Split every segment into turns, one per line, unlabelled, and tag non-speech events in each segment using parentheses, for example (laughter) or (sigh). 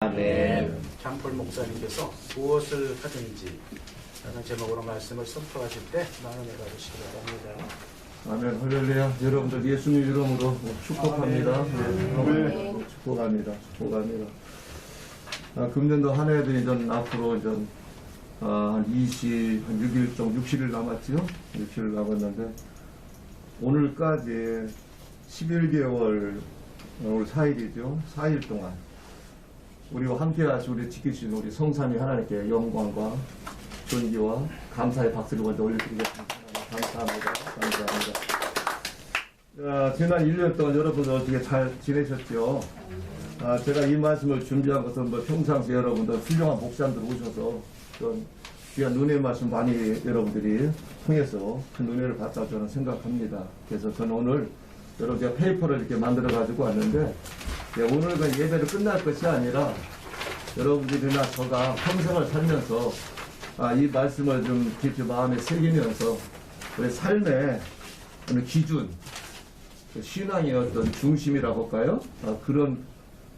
아멘.
장폴 목사님께서 무엇을 하든지 라는 제목으로 말씀을 선포하실 때 나눔해 가주시기 바랍니다.
아멘 할렐루야. 여러분들 예수님 이름으로 축복합니다. 네, 축복합니다. 축복합니다. 아, 금년도 한 해도 이제 앞으로 이제 아, 한 20, 한 6일 정도 60일 남았죠 60일 남았는데 오늘까지 11개월 오늘 4일이죠? 4일 동안 우리와 함께 하시 우리 지키신 우리 성삼위 하나님께 영광과 존귀와 감사의 박수를 먼저 올려드리겠습니다. 감사합니다. 감사합니다. 자, 지난 1년 동안 여러분들 어떻게 잘 지내셨죠? 아, 제가 이 말씀을 준비한 것은 뭐 평상시 여러분들 훌륭한 목사님들 오셔서 그런 귀한 눈의 말씀 많이 여러분들이 통해서 큰 은혜를 받다 저는 생각합니다. 그래서 저는 오늘 여러분 제가 페이퍼를 이렇게 만들어 가지고 왔는데 예, 오늘 그 예배를 끝날 것이 아니라 여러분들이나 저가 평생을 살면서 아, 이 말씀을 좀 깊이 마음에 새기면서 우리 삶의 어느 기준, 그 신앙의 어떤 중심이라고 할까요? 아, 그런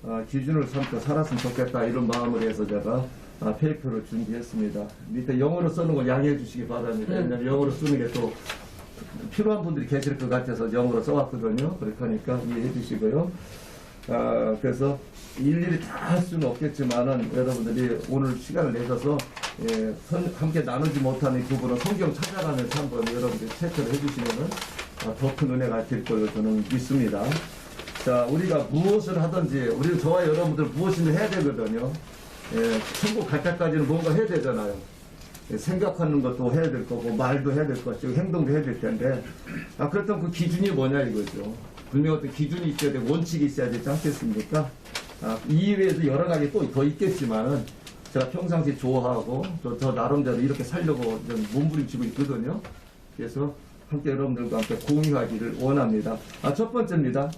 아, 기준을 삼고 살았으면 좋겠다 이런 마음을 해서 제가 아, 페이퍼를 준비했습니다. 밑에 영어로 쓰는 걸 양해해 주시기 바랍니다. 왜냐면 영어로 쓰는 게 또 필요한 분들이 계실 것 같아서 영어로 써왔거든요. 그렇게 하니까 이해해 주시고요. 아, 그래서 일일이 다 할 수는 없겠지만은 여러분들이 오늘 시간을 내셔서 예, 선- 함께 나누지 못하는 이 부분은 성경 찾아가면서 한번 여러분들이 체크를 해주시면은 아, 더큰 은혜가 될 걸로 저는 믿습니다. 자, 우리가 무엇을 하든지 우리 저와 여러분들 무엇이든 해야 되거든요. 예, 천국 갈 때까지는 뭔가 해야 되잖아요. 예, 생각하는 것도 해야 될 거고 말도 해야 될 것이고 행동도 해야 될 텐데 아 그렇다면 그 기준이 뭐냐 이거죠. 분명 어떤 기준이 있어야 되고 원칙이 있어야 되지 않겠습니까? 아, 이 이외에도 여러 가지 또 더 있겠지만은 제가 평상시 좋아하고 저, 저 나름대로 이렇게 살려고 좀 몸부림치고 있거든요. 그래서 함께 여러분들과 함께 공유하기를 원합니다. 아, 첫 번째입니다.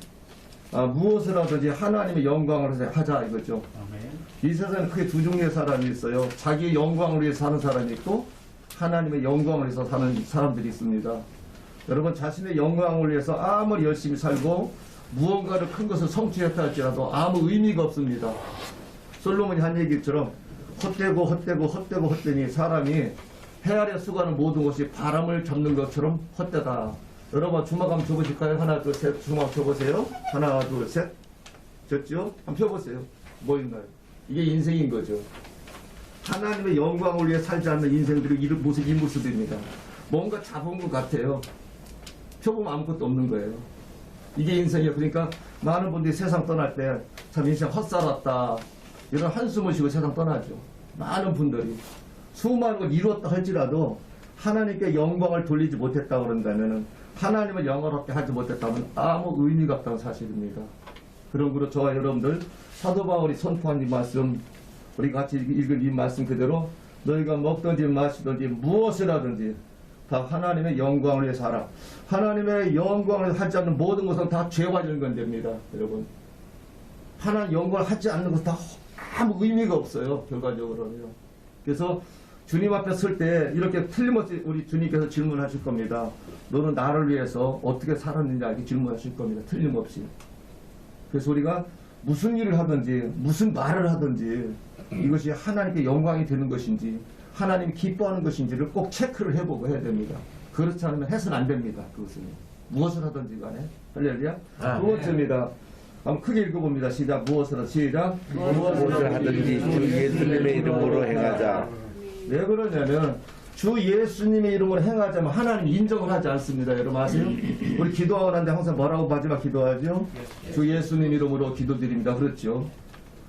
아, 무엇을 하든지 하나님의 영광을 하자 이거죠.
아멘.
이 세상에 크게 두 종류의 사람이 있어요. 자기의 영광을 위해 사는 사람이 있고 하나님의 영광을 위해서 사는 사람들이 있습니다. 여러분 자신의 영광을 위해서 아무리 열심히 살고 무언가를 큰 것을 성취했다 할지라도 아무 의미가 없습니다. 솔로몬이 한 얘기처럼 헛되고 헛되고 헛되고 헛되니 사람이 해 아래 수고하는 모든 것이 바람을 잡는 것처럼 헛되다. 여러분 주먹 한번 줘보실까요? 하나 둘셋 주먹 줘보세요. 하나 둘셋 졌죠? 한번 펴보세요. 뭐 있나요? 이게 인생인 거죠. 하나님의 영광을 위해 살지 않는 인생들의 모습, 이 모습입니다. 뭔가 잡은 것 같아요. 펴보면 아무것도 없는 거예요. 이게 인생이에요. 그러니까 많은 분들이 세상 떠날 때 참 인생 헛살았다. 이런 한숨을 쉬고 세상 떠나죠. 많은 분들이. 수많은 걸 이루었다 할지라도 하나님께 영광을 돌리지 못했다 그런다면 하나님을 영원롭게 하지 못했다면 아무 의미가 없다는 사실입니다. 그런 거로 저와 여러분들 사도 바울이 선포한 이 말씀 우리 같이 읽은 이 말씀 그대로 너희가 먹든지 마시든지 무엇을 하든지 다 하나님의 영광을 위해 살아. 하나님의 영광을 하지 않는 모든 것은 다 죄와 연관됩니다. 여러분. 하나님 영광을 하지 않는 것은 다 아무 의미가 없어요. 결과적으로는요. 그래서 주님 앞에 설 때 이렇게 틀림없이 우리 주님께서 질문하실 겁니다. 너는 나를 위해서 어떻게 살았느냐 이렇게 질문하실 겁니다. 틀림없이. 그래서 우리가 무슨 일을 하든지 무슨 말을 하든지 이것이 하나님께 영광이 되는 것인지 하나님이 기뻐하는 것인지를 꼭 체크를 해보고 해야 됩니다. 그렇지 않으면 해서는 안 됩니다. 그것은 무엇을 하든지 간에 할렐루야. 두 번째입니다. 한번 크게 읽어봅니다. 시작. 무엇을 하든 시작.
무엇을 하든지 주 예수님의 이름으로 행하자.
왜 그러냐면 주 예수님의 이름으로 행하자면 하나님 인정을 하지 않습니다. 여러분 아세요? 우리 기도하고 난데 항상 뭐라고 마지막 기도하죠? 주 예수님 이름으로 기도드립니다. 그렇죠?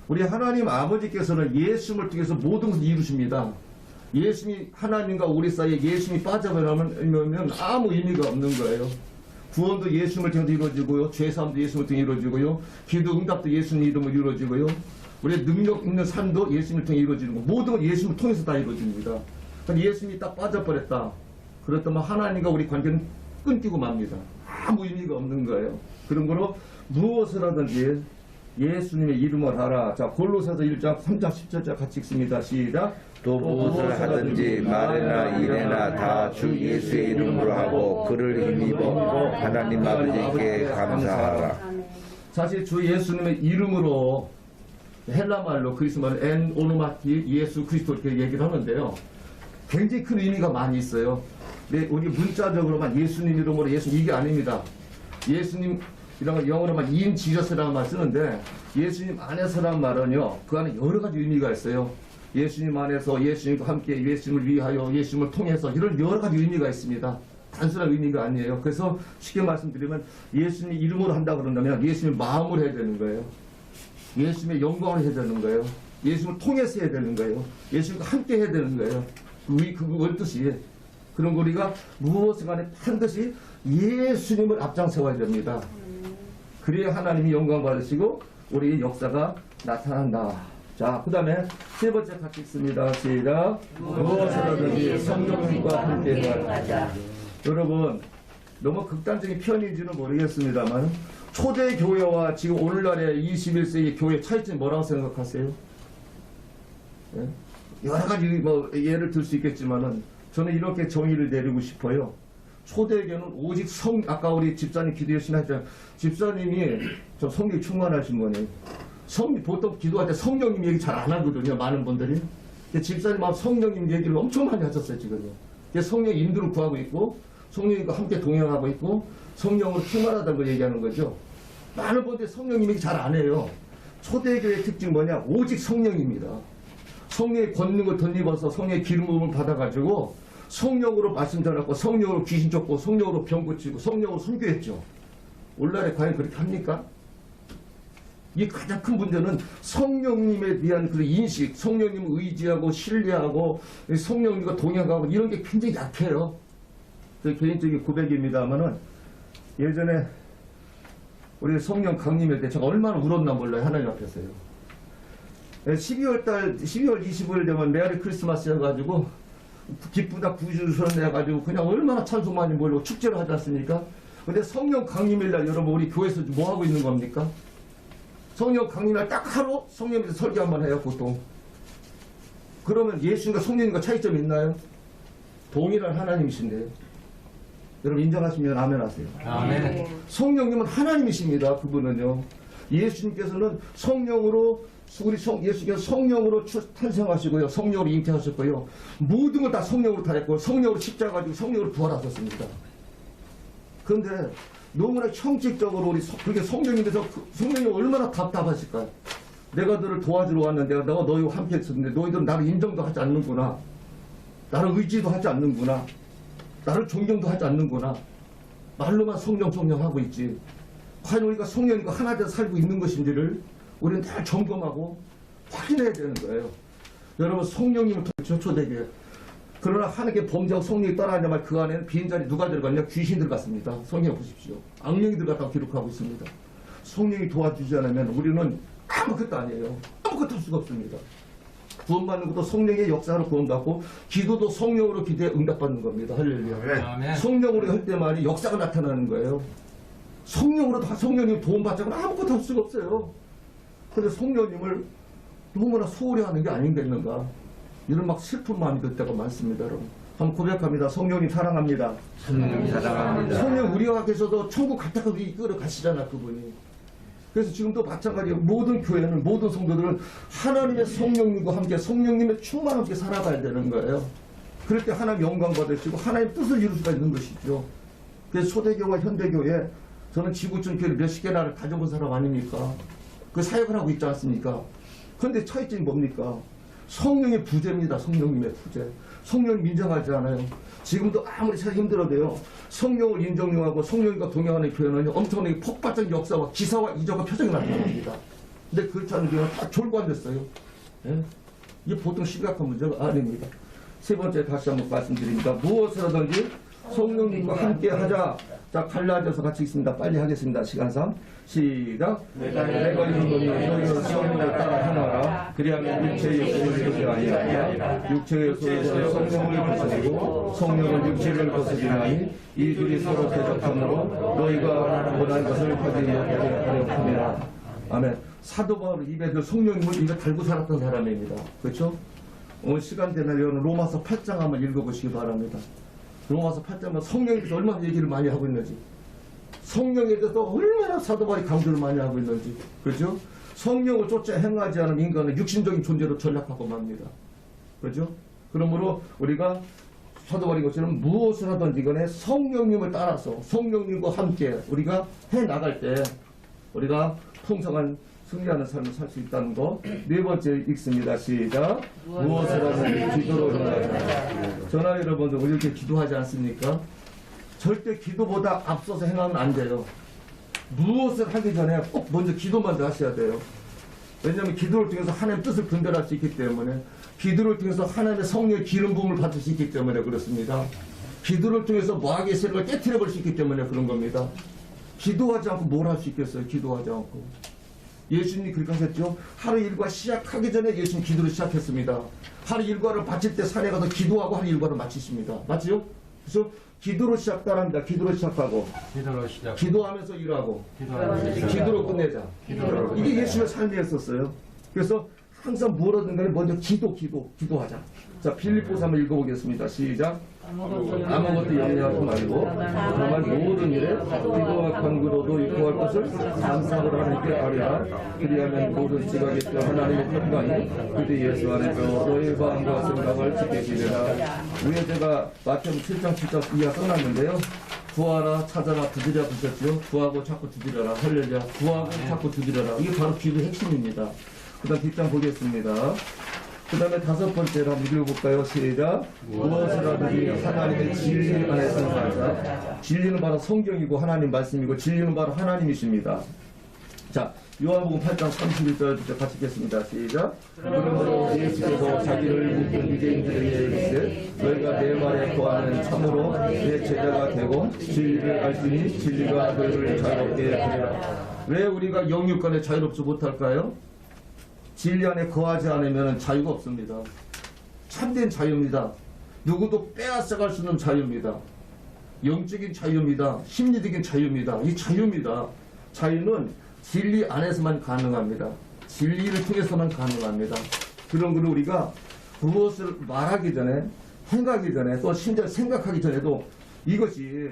우리 하나님 아버지께서는 예수님을 통해서 모든 것을 이루십니다. 예수님이 하나님과 우리 사이에 예수님이 빠져버리면 아무 의미가 없는 거예요. 구원도 예수님을 통해서 이루어지고요. 죄사함도 예수님을 통해 이루어지고요. 기도 응답도 예수님 이름으로 이루어지고요. 우리의 능력 있는 삶도 예수님을 통해 이루어지는 거. 모든 건 예수님을 통해서 다 이루어집니다. 근데 예수님이 딱 빠져버렸다. 그렇다면 하나님과 우리 관계는 끊기고 맙니다. 아무 의미가 없는 거예요. 그런 거로 무엇을 하든지 예수님의 이름을 하라. 자, 골로새서 1장 3장 10절째 같이 읽습니다. 시작.
또 무엇을 하든지 말이나 일이나 다 주 예수의 이름으로 하고 그를 힘입어 하나님 아버지께 감사하라.
사실 주 예수님의 이름으로 헬라 말로 그리스 말로 엔 오노마티 예수 그리스도 이렇게 얘기를 하는데요. 굉장히 큰 의미가 많이 있어요. 근데 우리 문자적으로만 예수님 이름으로 예수님 이게 아닙니다. 예수님 이런 거 영어로만 인 지저스라는 말 쓰는데 예수님 안에서란 말은요 그 안에 여러 가지 의미가 있어요. 예수님 안에서 예수님과 함께 예수님을 위하여 예수님을 통해서 이런 여러 가지 의미가 있습니다. 단순한 의미가 아니에요. 그래서 쉽게 말씀드리면 예수님 이름으로 한다 그런다면 예수님 마음으로 해야 되는 거예요. 예수님의 영광을 해야 되는 거예요. 예수님을 통해서 해야 되는 거예요. 예수님과 함께 해야 되는 거예요. 우리 그 뜻이 그런 거 우리가 무엇을 간에 반드시 예수님을 앞장 세워야 됩니다. 그래야 하나님이 영광 받으시고 우리의 역사가 나타난다. 자, 그 다음에 세 번째 같이 있습니다. 시작. 무엇이라든지 성령님과 함께 하자. 여러분, 너무 극단적인 편인지는 모르겠습니다만 초대 교회와 지금 오늘날의 21세기 교회 차이점이 뭐라고 생각하세요? 예? 여러 가지 뭐 예를 들 수 있겠지만은 저는 이렇게 정의를 내리고 싶어요. 초대교는 오직 성 아까 우리 집사님 기도 열심히 하잖아요. 집사님이 저 성령 충만하신 분이에요. 성 보통 기도할 때 성령님 얘기 잘 안 하거든요. 많은 분들이. 집사님하고 성령님 얘기를 엄청 많이 하셨어요 지금요. 그래서 성령 인도를 구하고 있고 성령님과 함께 동행하고 있고 성령으로 충만하다는 걸 얘기하는 거죠. 많은 분들이 성령님 얘기 잘 안 해요. 초대교의 특징 뭐냐? 오직 성령입니다. 성령의 권능을 덧입어서 성령의 기름 부음을 받아가지고 성령으로 말씀 전하고 성령으로 귀신 쫓고 성령으로 병 고치고 성령으로 선교했죠. 오늘날에 과연 그렇게 합니까? 이 가장 큰 문제는 성령님에 대한 그 인식, 성령님을 의지하고 신뢰하고 성령님과 동행하고 이런 게 굉장히 약해요. 제 개인적인 고백입니다만은 예전에 우리 성령 강림일 때 제가 얼마나 울었나 몰라요 하나님 앞에서요. 12월 달 12월 25일 되면 메아리 크리스마스여가지고 기쁘다 내가지고 그냥 얼마나 찬송 많이 몰고 축제를 하지 않습니까? 근데 성령 강림일 날 여러분 우리 교회에서 뭐 하고 있는 겁니까? 성령 강림날 딱 하루 성령님께서 설교 한번 해요 보통. 그러면 예수님과 성령님과 차이점이 있나요? 동일한 하나님이신데요. 여러분 인정하시면 아멘 하세요.
아멘.
성령님은 하나님이십니다. 그분은요. 예수님께서는 성령으로 우리 성, 예수께서 성령으로 출- 탄생하시고요. 성령으로 잉태하셨고요. 모든 걸 다 성령으로 다 했고 성령으로 십자가 가지고 성령으로 부활하셨습니다. 그런데 너무나 형식적으로 우리 성- 그렇게 성령님께서 그 성령이 얼마나 답답하실까요? 내가 너를 도와주러 왔는데 내가 너희와 함께 있었는데 너희들은 나를 인정도 하지 않는구나. 나를 의지도 하지 않는구나. 나를 존경도 하지 않는구나. 말로만 성령 성령 하고 있지. 과연 우리가 성령과 하나 되어 살고 있는 것인지를 우리는 다 점검하고 확인해야 되는 거예요. 여러분 성령님을 통해 초대교회. 그러나 하나님께 범죄하고 성령이 떠나냐면 그 안에는 빈자리 누가 들어갔냐? 귀신 들어갔습니다. 성경 보십시오. 악령이 들어갔다고 기록하고 있습니다. 성령이 도와주지 않으면 우리는 아무것도 아니에요. 아무것도 할 수가 없습니다. 구원받는 것도 성령의 역사로 구원받고 기도도 성령으로 기도해 응답받는 겁니다. 할렐루야.
아멘.
성령으로 할 때만이 역사가 나타나는 거예요. 성령으로 다 성령님 도움받자고는 아무것도 할 수가 없어요. 그런데 성령님을 너무나 소홀히 하는 게 아니겠는가. 이런 막 슬픈 마음이 들 때가 많습니다, 여러분. 한번 고백합니다. 성령님 사랑합니다.
성령 사랑합니다.
성령 우리와 계셔도 천국 갔다가 우리 이끌어 가시잖아, 그분이. 그래서 지금도 마찬가지로 모든 교회는 모든 성도들은 하나님의 성령님과 함께 성령님의 충만 함께 살아가야 되는 거예요. 그럴 때 하나님 영광 받으시고 하나님 뜻을 이룰 수가 있는 것이죠. 그래서 초대교와 현대교회 저는 지구촌 교회 몇십 개나 가져본 사람 아닙니까? 그 사역을 하고 있지 않습니까? 그런데 차이점이 뭡니까? 성령의 부재입니다. 성령님의 부재. 성령 인정하지 않아요. 지금도 아무리 잘 힘들어도요. 성령을 인정하고 성령과 동행하는 교회는 엄청나게 폭발적인 역사와 기사와 이적과 표정이 나타납니다. 근데 그렇지 않은 교회는 다 졸관됐어요. 예? 이게 보통 심각한 문제가 아닙니다. 세 번째 다시 한번 말씀드립니다. 무엇이라든지 성령님과 함께 하자. 자, 갈라져서 같이 있습니다. 빨리 하겠습니다. 시간상. 시작. 내가 있는 것이 너희가 성령을 따라 행하라. 그리하면 육체의 욕심을 이루지 아니하리라. 육체의 욕심은 성령을 거스리고 성령은 육체를 거스리나니 이들이 서로 대적함으로 너희가 원하는 것을 하지 못하게 하려 함이라. 아멘. 사도 바울 입에 그 성령님을 입에 달고 살았던 사람입니다. 그렇죠? 오늘 시간 되면 여러분 로마서 8장 한번 읽어보시기 바랍니다. 로마서 8장은 성령에 대해서 얼마나 얘기를 많이 하고 있는지 성령에 대해서 얼마나 사도 바울이 강조를 많이 하고 있는지 그렇죠? 성령을 쫓아 행하지 않은 인간은 육신적인 존재로 전락하고 맙니다. 그렇죠? 그러므로 우리가 사도바리 것처럼 무엇을 하든지 간에 성령님을 따라서 성령님과 함께 우리가 해 나갈 때 우리가 풍성한 승리하는 삶을 살 수 있다는 거. 네 번째 읽습니다. 시작. 무엇을 하든지 기도로 행하자. 전화 여러분들 우리 이렇게 기도하지 않습니까? 절대 기도보다 앞서서 행하면 안 돼요. 무엇을 하기 전에 꼭 먼저 기도만 하셔야 돼요. 왜냐하면 기도를 통해서 하나님의 뜻을 분별할 수 있기 때문에 기도를 통해서 하나님의 성령의 기름 부음을 받을 수 있기 때문에 그렇습니다. 기도를 통해서 마귀의 세력을 깨뜨려 버릴 수 있기 때문에 그런 겁니다. 기도하지 않고 뭘 할 수 있겠어요? 기도하지 않고. 예수님이 그렇게 하셨죠. 하루 일과 시작하기 전에 예수님 기도를 시작했습니다. 하루 일과를 마칠 때 산에 가서 기도하고 하루 일과를 마치십니다. 맞죠? 그래서 기도로 시작합니다. 기도로 시작하고
기도로 시작.
기도하면서 일하고
기도하는 시작.
기도로 끝내자.
기도로
이게 예수의 삶이었었어요. 그래서 항상 뭐라든 간에 먼저 기도, 기도, 기도하자. 자, 필리포스 한번 읽어보겠습니다. 시작. 아무것도 염려하지 말고 정말 모든 일에 기도와 간구로도 입고할 것을 감사하고 하나님께 아뢰라. 그리하면 모든 지각에 있 하나님의 평강이 그대 예수 안에서 너희 마음과 생각을 지키시리라. 위에 제가 마태복음 7장 7장 이하 써놨는데요. 구하라 찾아라 두드려 부셨죠 구하고 자꾸 두드려라. 할렐루야. 구하고 자꾸 두드려라. 이게 바로 기도의 핵심입니다. 그 다음 뒷장 보겠습니다 그 다음에 다섯 번째로 한번 읽어볼까요? 시작. 무엇을 하든지 하나님의 진리 안에서 살자. 진리는 바로 성경이고 하나님 말씀이고 진리는 바로 하나님이십니다. 자, 요한복음 8장 31절부터 같이 읽겠습니다. 시작. 그러므로 예수께서 자기를 믿는 유대인들에게 이르시되 너희가 내 말에 거하는 참으로 내 제자가 되고 진리를 알지니 진리가 너희를 자유롭게 하리라. 왜 우리가 영육간에 자유롭지 못할까요? 진리 안에 거하지 않으면 자유가 없습니다. 참된 자유입니다. 누구도 빼앗아갈 수 없는 자유입니다. 영적인 자유입니다. 심리적인 자유입니다. 이 자유입니다. 자유는 진리 안에서만 가능합니다. 진리를 통해서만 가능합니다. 그런 걸 우리가 무엇을 말하기 전에, 행하기 전에, 또 심지어 생각하기 전에도 이것이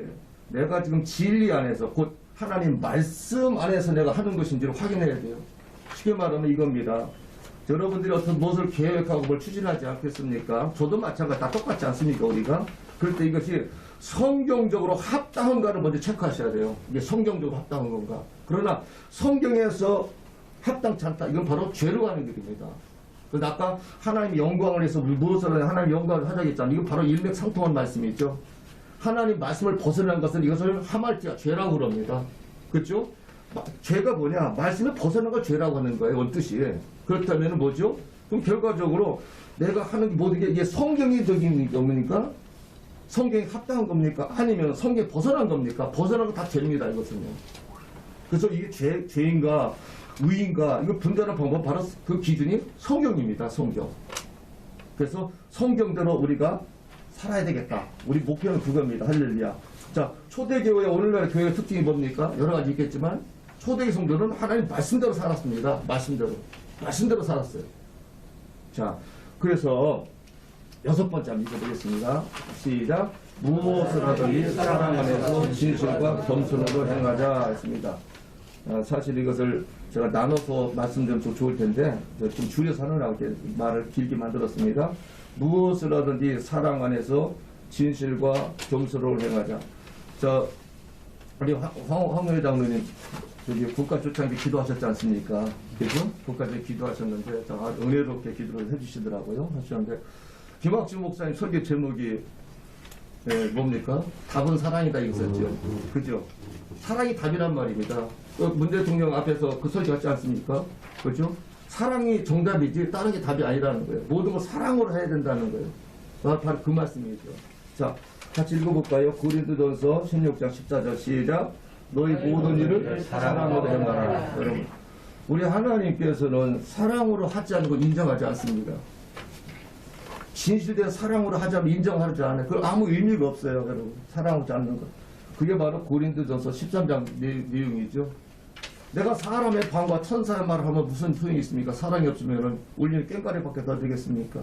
내가 지금 진리 안에서 곧 하나님 말씀 안에서 내가 하는 것인지를 확인해야 돼요. 쉽게 말하면 이겁니다. 여러분들이 어떤 무엇을 계획하고 뭘 추진하지 않겠습니까? 저도 마찬가지, 다 똑같지 않습니까, 우리가? 그럴 때 이것이 성경적으로 합당한가를 먼저 체크하셔야 돼요. 이게 성경적으로 합당한 건가? 그러나 성경에서 합당치 않다. 이건 바로 죄로 가는 길입니다. 그래서 아까 하나님 영광을 위해서 무엇을? 하나님 영광을 하자겠잖아요. 이건 바로 일맥상통한 말씀이죠. 하나님 말씀을 벗어난 것은 이것을 하말지가 죄라고 그럽니다. 그렇죠? 마- 죄가 뭐냐? 말씀을 벗어난 걸 죄라고 하는 거예요. 원뜻이. 그렇다면 뭐죠? 그럼 결과적으로 내가 하는 모든 게 이게 성경적인 겁니까? 성경에 합당한 겁니까? 아니면 성경에 벗어난 겁니까? 벗어난 거다 죄입니다. 이것은요. 그래서 이게 죄, 죄인가 의인가 이거 분별하는 방법 바로 그 기준이 성경입니다. 성경. 그래서 성경대로 우리가 살아야 되겠다. 우리 목표는 그겁니다. 할렐루야. 자, 초대교회 오늘날 교회 특징이 뭡니까? 여러 가지 있겠지만 초대교 성도는 하나님 말씀대로 살았습니다. 말씀대로. 말씀대로 살았어요. 자, 그래서 여섯 번째 한번 읽어보겠습니다. 시작. 무엇을 하든지 사랑 안에서 진실과 겸손으로 행하자 했습니다. 아, 사실 이것을 제가 나눠서 말씀드리면 좀 좋을 텐데 좀 줄여서 하느라고 이렇게 말을 길게 만들었습니다. 무엇을 하든지 사랑 안에서 진실과 겸손으로 행하자. 저 우리 황, 황, 황 회장님 저기 국가 초창기 기도하셨지 않습니까? 그죠? 국가에 기도하셨는데 참 아주 은혜롭게 기도를 해주시더라고요. 하시는데 김학준 목사님 설교 제목이 예, 뭡니까? 답은 사랑이다 이거였죠. 그죠? 사랑이 답이란 말입니다. 또문 대통령 앞에서 그 설교 하지 않습니까? 그죠? 사랑이 정답이지 다른 게 답이 아니라는 거예요. 모든 걸 사랑으로 해야 된다는 거예요. 아, 바로 그 말씀이죠. 자, 같이 읽어볼까요? 고린도전서 16장 14절 시작. 너희 모든 일을 사랑으로 행하라. 여러분, 우리 하나님께서는 사랑으로 하지 않는 걸 인정하지 않습니다. 진실된 사랑으로 하자면 인정하지 않아요. 그 아무 의미가 없어요, 여러분. 사랑하지 않는 것. 그게 바로 고린도전서 13장 내, 내용이죠. 내가 사람의 방과 천사의 말을 하면 무슨 소용이 있습니까? 사랑이 없으면 울리는 깽가리밖에 더 되겠습니까?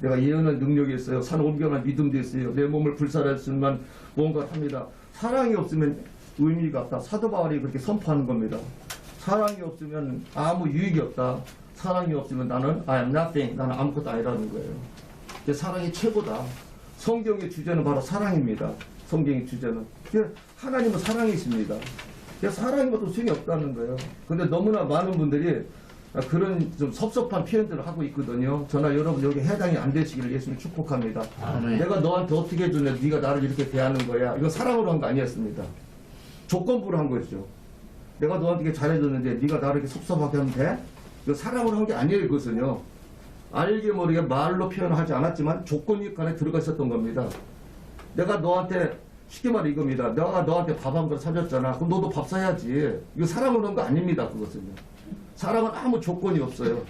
내가 예언의 능력이 있어요. 산 옮겨난 믿음도 있어요. 내 몸을 불살할 수만 뭔가 합니다. 사랑이 없으면 의미가 없다. 사도 바울이 그렇게 선포하는 겁니다. 사랑이 없으면 아무 유익이 없다. 사랑이 없으면 나는 I am nothing. 나는 아무것도 아니라는 거예요. 사랑이 최고다. 성경의 주제는 바로 사랑입니다. 성경의 주제는. 하나님은 사랑이십니다. 사랑이 것도 소용이 없다는 거예요. 근데 너무나 많은 분들이 그런 좀 섭섭한 표현들을 하고 있거든요. 저나 여러분 여기 해당이 안 되시기를 예수님 축복합니다. 내가 너한테 어떻게 해주냐, 네가 나를 이렇게 대하는 거야. 이건 사랑으로 한 거 아니었습니다. 조건부로 한 거죠. 내가 너한테 이렇게 잘해줬는데 네가 나를 이렇게 섭섭하게 하면 돼? 이거 사랑으로 한 게 아니에요, 그것은요. 알게 모르게 말로 표현하지 않았지만 조건이 간에 들어가 있었던 겁니다. 내가 너한테 쉽게 말해 이겁니다. 내가 너한테 밥 한 그릇 사줬잖아. 그럼 너도 밥 사야지. 이거 사랑으로 한 거 아닙니다, 그것은요. 사랑은 아무 조건이 없어요.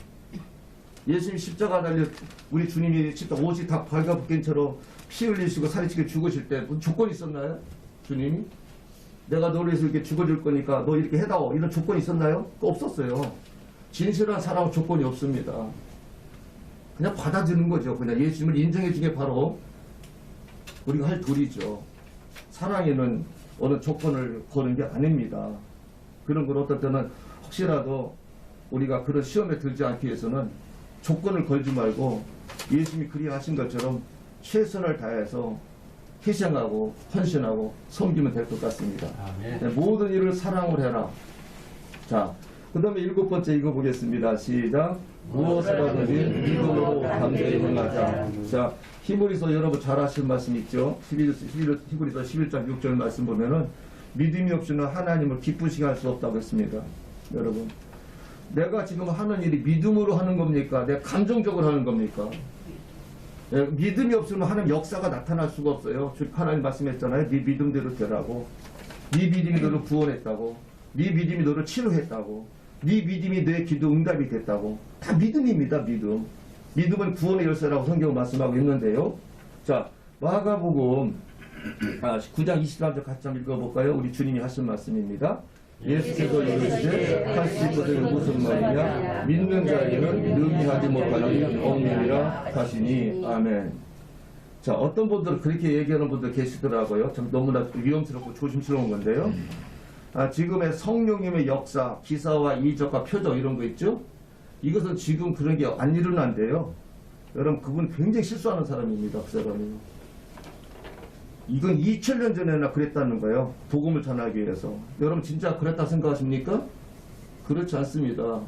예수님 십자가 달려 우리 주님이 십자가 옷이 다 발가벗긴처럼 피 흘리시고 살이 찌게 죽으실 때 무슨 조건이 있었나요? 주님이? 내가 너를 위해서 이렇게 죽어줄 거니까 너 이렇게 해다오. 이런 조건이 있었나요? 없었어요. 진실한 사랑은 조건이 없습니다. 그냥 받아주는 거죠. 그냥 예수님을 인정해 주게 바로 우리가 할 도리죠. 사랑에는 어느 조건을 거는 게 아닙니다. 그런 걸 어떨 때는 혹시라도 우리가 그런 시험에 들지 않기 위해서는 조건을 걸지 말고 예수님이 그리하신 것처럼 최선을 다해서 희생하고 헌신하고 섬기면 될 것 같습니다. 네, 모든 일을 사랑으로 해라. 자, 그 다음에 일곱 번째 읽어보겠습니다. 시작. 무엇을 하든지 믿음으로 감사히 행하자. 자, 히브리서 여러분 잘 아실 말씀 있죠? 히브리서 11장 6절 말씀 보면은 믿음이 없이는 하나님을 기쁘시게 할 수 없다고 했습니다. 여러분. 내가 지금 하는 일이 믿음으로 하는 겁니까? 내가 감정적으로 하는 겁니까? 예, 믿음이 없으면 하나님 역사가 나타날 수가 없어요. 주- 하나님 말씀했잖아요. 네 믿음대로 되라고. 네 믿음이 너를 구원했다고. 네 믿음이 너를 치료했다고. 네 믿음이 내 기도 응답이 됐다고. 다 믿음입니다. 믿음. 믿음은 구원의 열쇠라고 성경 말씀하고 있는데요. 자, 마가복음 아, 9장 23절 같이 한번 읽어볼까요? 우리 주님이 하신 말씀입니다. 예수께서 이르시되 하실 것은 무슨 말이냐? 믿는 자에게는 능히하지 일이 없느니라 하시니 아멘. 자, 어떤 분들은 그렇게 얘기하는 분들 계시더라고요. 참 너무나 위험스럽고 조심스러운 건데요. 아, 지금의 성령님의 역사, 기사와 이적과 표적 이런 거 있죠? 이것은 지금 그런 게 안 일어난대요. 여러분, 그분 굉장히 실수하는 사람입니다. 그 사람이. 이건 2000년 전에나 그랬다는 거예요. 복음을 전하기 위해서. 여러분 진짜 그랬다 생각하십니까? 그렇지 않습니다.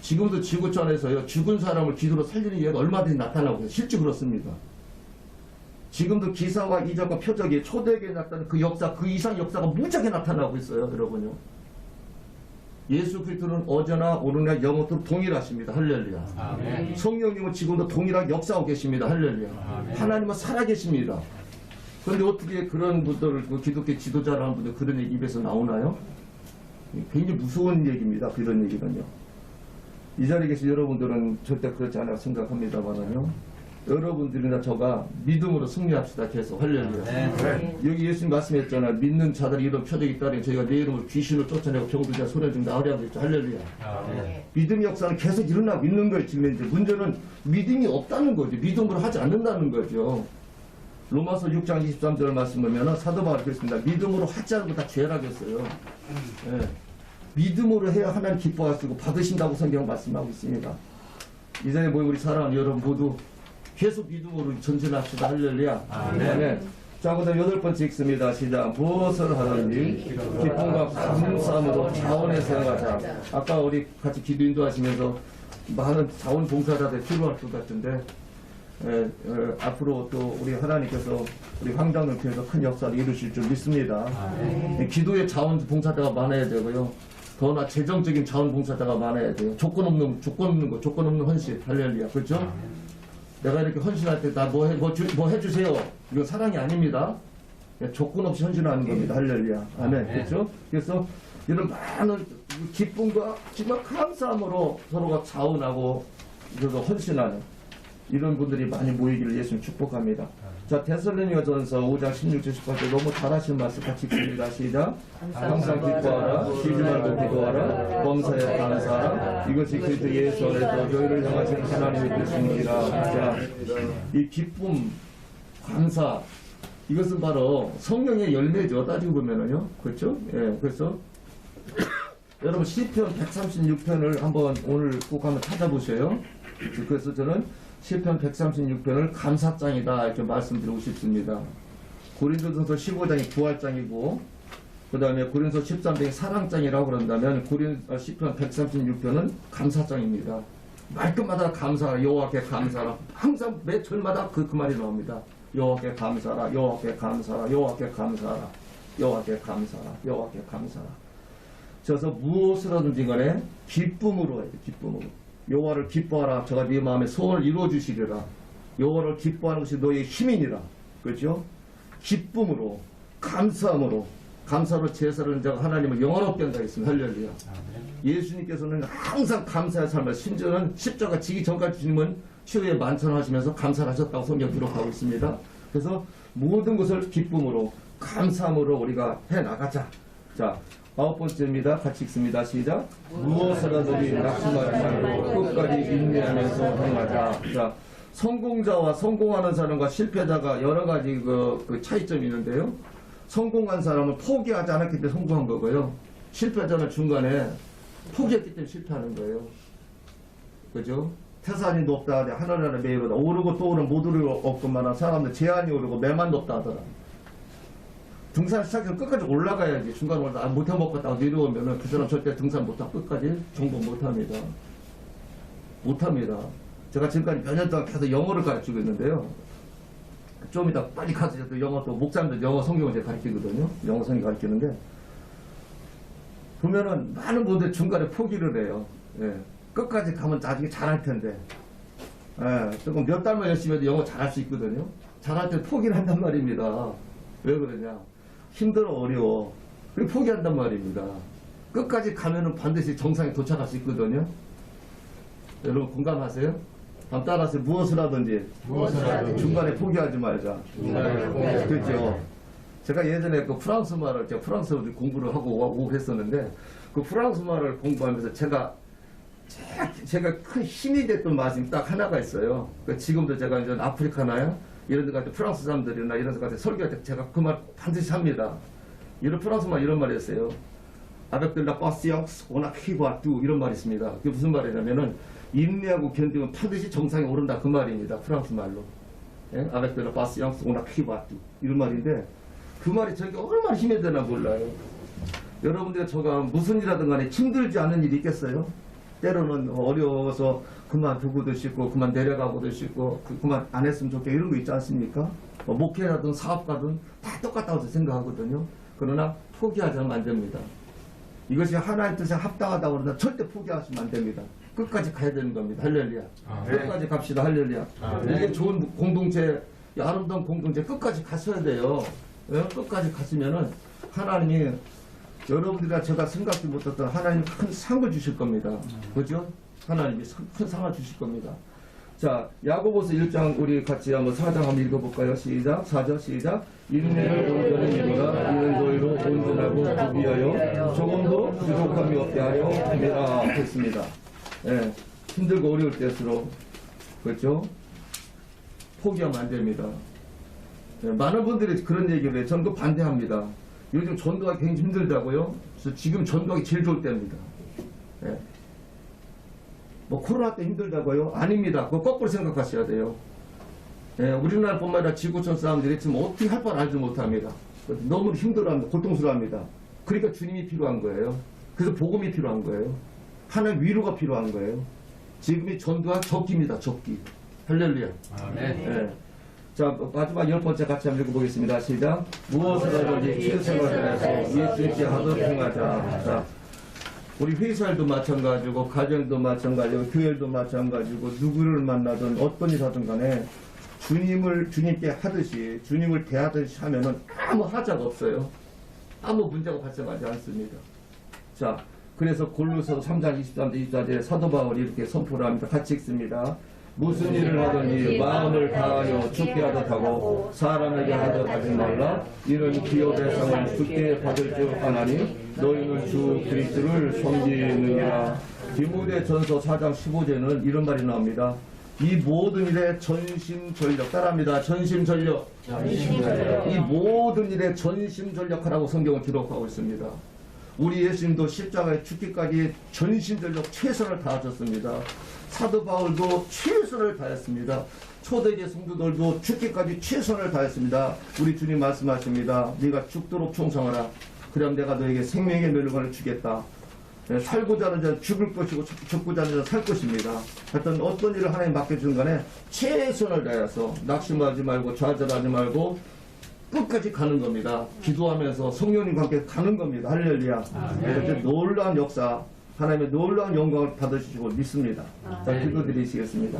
지금도 지구촌에서요. 죽은 사람을 기도로 살리는 예가 얼마든지 나타나고. 실제 그렇습니다. 지금도 기사와 이적과 표적이 초대교에 나타나는 그 역사, 그 이상 역사가 무지하게 나타나고 있어요. 여러분요. 예수 그리스도는 어제나 오늘나 영원토록 동일하십니다. 할렐루야.
아멘.
성령님은 지금도 동일하게 역사하고 계십니다. 할렐루야.
아멘.
하나님은 살아계십니다. 그런데 어떻게 그런 분들, 그 기독교 지도자라는 분들 그런 얘기 입에서 나오나요? 굉장히 무서운 얘기입니다. 그런 얘기는요. 이 자리에 계신 여러분들은 절대 그렇지 않다고 생각합니다만은요. 여러분들이나 저가 믿음으로 승리합시다. 계속 할렐루야.
네.
여기 예수님 말씀했잖아요. 믿는 자들이 이런 표적이 있다니 저희가 내 이름으로 귀신을 쫓아내고 병들 자 소리 중다 하리하고 있죠. 할렐루야.
아멘.
믿음의 역사는 계속 일어나고 있는 거예요. 지금 이제 문제는 믿음이 없다는 거죠. 믿음으로 하지 않는다는 거죠. 로마서 6장 23절 말씀 보면은 사도 바울이 그랬습니다. 믿음으로 거다 죄라겠어요. 예. 믿음으로 해야 하나님 기뻐하시고 받으신다고 성경 말씀하고 있습니다. 이 자리에 모인 우리 사랑하는 여러분 모두 계속 믿음으로 전진합시다. 할렐루야. 아멘. 자, 그 다음 여덟 번째 읽습니다. 시작. 무엇을 하든지 기쁨과 감사함으로 자원해서 행하자. 아까 우리 같이 기도 인도하시면서 많은 자원 봉사자들 필요할 것 같은데, 에, 에, 앞으로 또 우리 하나님께서 우리 황장을 통해서 큰 역사를 이루실 줄 믿습니다. 이 기도의 자원 봉사자가 많아야 되고요. 더나 재정적인 자원 봉사자가 많아야 돼요. 조건 없는, 조건 없는 거, 조건 없는 헌신. 할렐루야. 그렇죠? 내가 이렇게 헌신할 때 나뭐 해, 뭐, 주, 뭐 해주세요. 이건 사랑이 아닙니다. 그냥 조건 없이 헌신하는 겁니다. 할렐루야. 아멘. 그렇죠? 그래서 이런 많은 기쁨과 정말 감사함으로 서로가 자원하고 그래서 헌신하는 이런 분들이 많이 모이기를 예수님 축복합니다. 자, 데살로니가 전서 5장 16절 18절 너무 잘하시는 말씀 같이 읽습니다. 시작. 항상 기뻐하라. 쉬지 말고 기도하라. 범사에 감사하라. 이것이 그리스도 예수 안에서 너희를 향하신 하나님의 뜻입니다. 자, 이 기쁨, 감사, 이것은 바로 성령의 열매죠. 따지고 보면은요. 그렇죠? 예, 그래서 (coughs) 여러분 시편 136편을 한번 오늘 꼭 한번 찾아보세요. 그래서 저는 시편 136편을 감사장이다 이렇게 말씀드리고 싶습니다. 고린도전서 15장이 부활장이고 그 다음에 고린도 13장이 사랑장이라고 그런다면 고린 어, 시편 136편은 감사장입니다. 말끝마다 감사하라 여호와께 감사하라 항상 매 절마다 그, 그 말이 나옵니다. 여호와께 감사하라 여호와께 감사하라 여호와께 감사하라 여호와께 감사하라 여호와께 감사하라 그래서 무엇을 하든지 간에 기쁨으로 돼 기쁨으로 여호와를 기뻐하라. 저가 네 마음의 소원을 이루어 주시리라. 여호와를 기뻐하는 것이 너의 힘이니라. 그렇죠? 기쁨으로 감사함으로 감사로 제사를 자가 하나님을 영원롭게 한다 했습니다. 할렐루야. 예수님께서는 항상 감사의 삶을 심지어는 십자가 지기 전까지 주님은 치유에 만찬하시면서 감사를 하셨다고 성경 기록하고 있습니다. 그래서 모든 것을 기쁨으로 감사함으로 우리가 해 나가자. 자 아홉 번째입니다. 같이 읽습니다. 시작. 무엇이라든지 낙심하지 말고 끝까지 인내하면서 행하자. 자 성공자와 성공하는 사람과 실패자가 여러 가지 그, 그 차이점이 있는데요. 성공한 사람은 포기하지 않았기 때문에 성공한 거고요. 실패자는 중간에 포기했기 때문에 실패하는 거예요. 그죠? 태산이 높다 하되 하늘 아래 매이로다 오르고 또 오르면 못 오르고 없구만 사람들 제한이 오르고 매만 높다 하더라. 등산 시작해서 끝까지 올라가야지 중간 올라 아, 못해 먹겠다고 내려오면은 그 사람 절대 등산 못하고 끝까지 정복 못합니다. 못합니다. 제가 지금까지 몇 년 동안 계속 영어를 가르치고 있는데요. 좀 이따 빨리 가서 또 영어 또 목사님들 영어 성경을 제가 가르치거든요. 영어 성경 가르치는데 보면은 많은 분들 중간에 포기를 해요. 예. 끝까지 가면 나중에 잘할 텐데. 예. 조금 몇 달만 열심히 해도 영어 잘할 수 있거든요. 잘할 때 포기를 한단 말입니다. 왜 그러냐? 힘들어, 어려워. 그래 포기한단 말입니다. 끝까지 가면은 반드시 정상에 도착할 수 있거든요. 여러분 공감하세요? 한번 따라하세요. 무엇을 하든지
무엇을 하든지
중간에 포기하지 말자.
중간에
그렇죠. 제가 예전에 그 프랑스 말을 제가 프랑스어 공부를 하고 오고 했었는데 그 프랑스 말을 공부하면서 제가 제가, 큰 힘이 됐던 말씀이 딱 하나가 있어요. 그 지금도 제가 이제 아프리카나요 이런 데 같은 프랑스 사람들이나 이런 데 같은 설교할 때 제가 그 말 반드시 합니다. 이런 프랑스 말 이런 말이 있어요. 아베들라 파시앙스 오나 키바뚜 이런 말이 있습니다. 그게 무슨 말이냐면은 인내하고 견디면 반드시 정상에 오른다 그 말입니다. 프랑스 말로. 예? 아베들라 파시앙스 오나 키바뚜 이런 말인데 그 말이 저게 얼마나 힘이 되나 몰라요. 여러분들 저가 무슨 일하든 간에 힘들지 않은 일이 있겠어요? 때로는 어려워서 그만 두고도 싶고 그만 내려가고도 싶고 그, 그만 안 했으면 좋겠고 이런 거 있지 않습니까? 뭐 목회라든 사업가든 다 똑같다고 생각하거든요. 그러나 포기하자면 안 됩니다. 이것이 하나의 뜻에 합당하다고 그러나 절대 포기하시면 안 됩니다. 끝까지 가야 되는 겁니다. 할렐루야.
아,
끝까지 갑시다. 할렐루야.
아, 네.
이게 좋은 공동체, 이 아름다운 공동체 끝까지 갔어야 돼요. 예? 끝까지 갔으면은 하나님이 여러분들이나 제가 생각지 못했던 하나님 큰 상을 주실 겁니다. 그죠? 하나님이 상을 주실 겁니다. 자, 야고보서 1장 우리 같이 한번 4장 한번 읽어볼까요? 시작. 4절 시작. 인내를 온전히 이루라 이는 너희로 온전하고 부비하여 조금도 부족함이 없게 하여 함이라 했습니다. 예, 힘들고 어려울 때일수록 그렇죠? 포기하면 안 됩니다. 예, 많은 분들이 그런 얘기를 해요. 저는 그 반대합니다. 요즘 전도가 굉장히 힘들다고요? 그래서 지금 전도하기 제일 좋을 때입니다. 예. 뭐 코로나 때 힘들다고요? 아닙니다. 그거 거꾸로 생각하셔야 돼요. 예, 우리나라뿐만 아니라 지구촌 사람들이 지금 어떻게 할 바를 알지 못합니다. 너무 힘들어합니다. 고통스러워합니다. 그러니까 주님이 필요한 거예요. 그래서 복음이 필요한 거예요. 하나님 위로가 필요한 거예요. 지금이 전도가 적기입니다. 적기. 할렐루야.
아멘.
예. 자, 마지막 열 번째 같이 한번 읽어보겠습니다. 시작. 무엇을 하든지 최선을 다해서 예수 있게 하도록 행하자. 자, 우리 회사일도 마찬가지고, 가정도 마찬가지고, 교회도 마찬가지고, 누구를 만나든 어떤 일 하든 간에 주님을, 주님께 하듯이, 주님을 대하듯이 하면은 아무 하자가 없어요. 아무 문제가 발생하지 않습니다. 자, 그래서 골로서 3장 23절 24절에 사도 바울이 이렇게 선포를 합니다. 같이 읽습니다. 무슨 일을 하든지 마음을 다하여 죽게 하듯 하고 사람에게 하듯 하지 말라. 이는 기업의 상을 죽게 받을 줄 아나니 너희는 주 그리스도를 섬기느니라. 디모데 전서 4장 15절에는 이런 말이 나옵니다. 이 모든 일에 전심전력 따라합니다. 전심전력. 이 모든 일에 전심전력하라고 성경을 기록하고 있습니다. 우리 예수님도 십자가에 죽기까지 전신전력 최선을 다하셨습니다. 사도 바울도 최선을 다했습니다. 초대계 성도들도 죽기까지 최선을 다했습니다. 우리 주님 말씀하십니다. 네가 죽도록 충성하라. 그럼 내가 너에게 생명의 멸관을 주겠다. 네, 살고자 하는 자는 죽을 것이고 죽- 죽고자 하는 자는 살 것입니다. 하여튼 어떤 일을 하나님 맡겨주는 간에 최선을 다해서 낙심하지 말고 좌절하지 말고 끝까지 가는 겁니다. 기도하면서 성령님과 함께 가는 겁니다. 할렐루야. 이렇게 놀라운 역사, 하나님의 놀라운 영광을 받으시고 믿습니다. 자, 기도 드리시겠습니다.